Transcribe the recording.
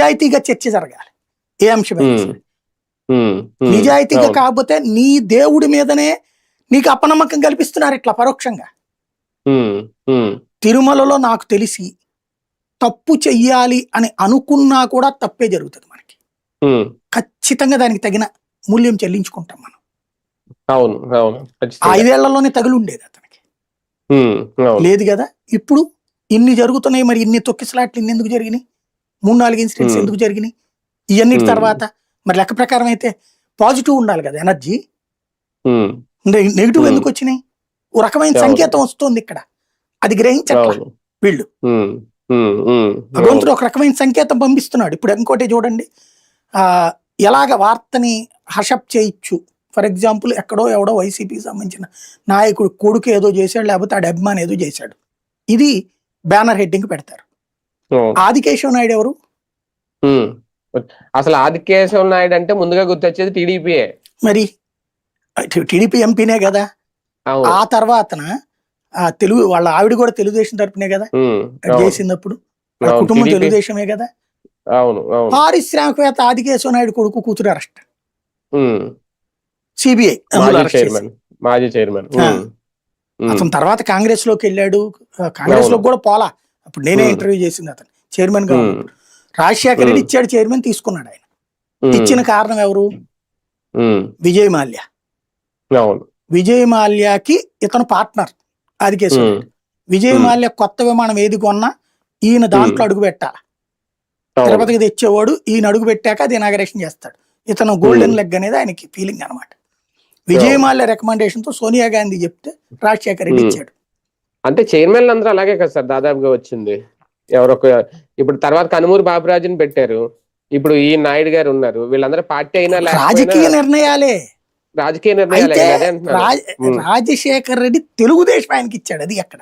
నిజాయితీగా చర్చ జరగాలి. ఏ ఉమ్, నిజాయితీగా. కాకపోతే నీ దేవుడి మీదనే నీకు అపనమ్మకం కల్పిస్తున్నారు ఇట్లా పరోక్షంగా. తిరుమలలో నాకు తెలిసి తప్పు చెయ్యాలి అని అనుకున్నా కూడా తప్పే జరుగుతుంది మనకి. ఖచ్చితంగా దానికి తగిన మూల్యం చెల్లించుకుంటాం మనం. అవును. అవును. ఐదేళ్ళలోనే తగిలి ఉండేది అతనికి లేదు కదా? ఇప్పుడు ఇన్ని జరుగుతున్నాయి మరి ఇన్ని తొక్కిసలాట్లు ఇన్ని ఎందుకు జరిగినాయి? మూడు నాలుగు ఇన్సిడెంట్స్ Hmm. ఎందుకు జరిగినాయి? ఇవన్నిటి Hmm. తర్వాత మరి లెక్క ప్రకారం అయితే పాజిటివ్ ఉండాలి కదా ఎనర్జీ ఉమ్, నెగిటివ్ Hmm. ఎందుకు వచ్చినాయి? ఓ రకమైన. సంకేతం వస్తుంది ఇక్కడ. అది గ్రహించట్లా వీళ్ళు. భగవంతుడు ఒక రకమైన సంకేతం పంపిస్తున్నాడు. ఇప్పుడు ఇంకోటి చూడండి. ఆ ఎలాగ వార్తని హషప్ చేయొచ్చు? ఫర్ ఎగ్జాంపుల్ ఎక్కడో ఎవడో వైసీపీకి సంబంధించిన నాయకుడు కొడుకు ఏదో చేశాడు లేకపోతే ఆడ అభిమాని ఏదో చేశాడు. ఇది బ్యానర్ హెడ్డింగ్ పెడతారు. ఆదికేశవ నాయుడు ఎవరు. అసలు ఆదికేశవ నాయుడు అంటే ముందుగా గుర్తొచ్చేది టీడీపీయే. మరి టీడీపీ ఎంపీనే కదా? ఆ తర్వాతన? ఆ తెలుగు వాళ్ళ ఆవిడ కూడా తెలుగుదేశం తరపునే కదా. చేసినప్పుడు. కుటుంబం. తెలుగుదేశమే కదా? అవును పారిశ్రామికవేత్త ఆదికేశవ నాయుడు కొడుకు కూతురు అరెస్ట్. సిబిఐ మాజీ చైర్మన్. అతను తర్వాత కాంగ్రెస్లోకి వెళ్ళాడు కాంగ్రెస్ అవును. కూడా పోలా. అప్పుడు నేనే. ఇంటర్వ్యూ చేసింది అతను చైర్మన్గా. రాజశేఖర రెడ్డి. ఇచ్చాడు చైర్మన్ తీసుకున్నాడు ఆయన ఇచ్చిన కారణం ఎవరు విజయ్ మాల్యా విజయ్ మాల్యాకి ఇతను పార్ట్నర్ ఆదికేశ్వర ఉమ్, విజయ్. మాల్యా కొత్త విమానం ఏది కొన్నా ఈయన దాంట్లో. అడుగు పెట్టాలి తిరుపతికి తెచ్చేవాడు ఈయన అడుగు పెట్టాక అది ఇనాగరేషన్ చేస్తాడు ఇతను గోల్డెన్. లెగ్ అనేది ఆయనకి ఫీలింగ్ అనమాట విజయ్. మాల్యా రికమెండేషన్తో సోనియా గాంధీ చెప్తే రాజశేఖర రెడ్డి. ఇచ్చాడు అంటే చైర్మన్లు అందరూ అలాగే కదా సార్ దాదాపుగా వచ్చింది. ఎవరొక ఇప్పుడు తర్వాత కనుమూరు బాబురాజుని పెట్టారు. ఇప్పుడు ఈ నాయుడు గారు ఉన్నారు. వీళ్ళందరూ పార్టీ అయినా రాజకీయ నిర్ణయాలే. రాజకీయ నిర్ణయాలు. రాజశేఖర్ రెడ్డి తెలుగుదేశం ఆయనకి ఇచ్చాడు అది ఎక్కడ?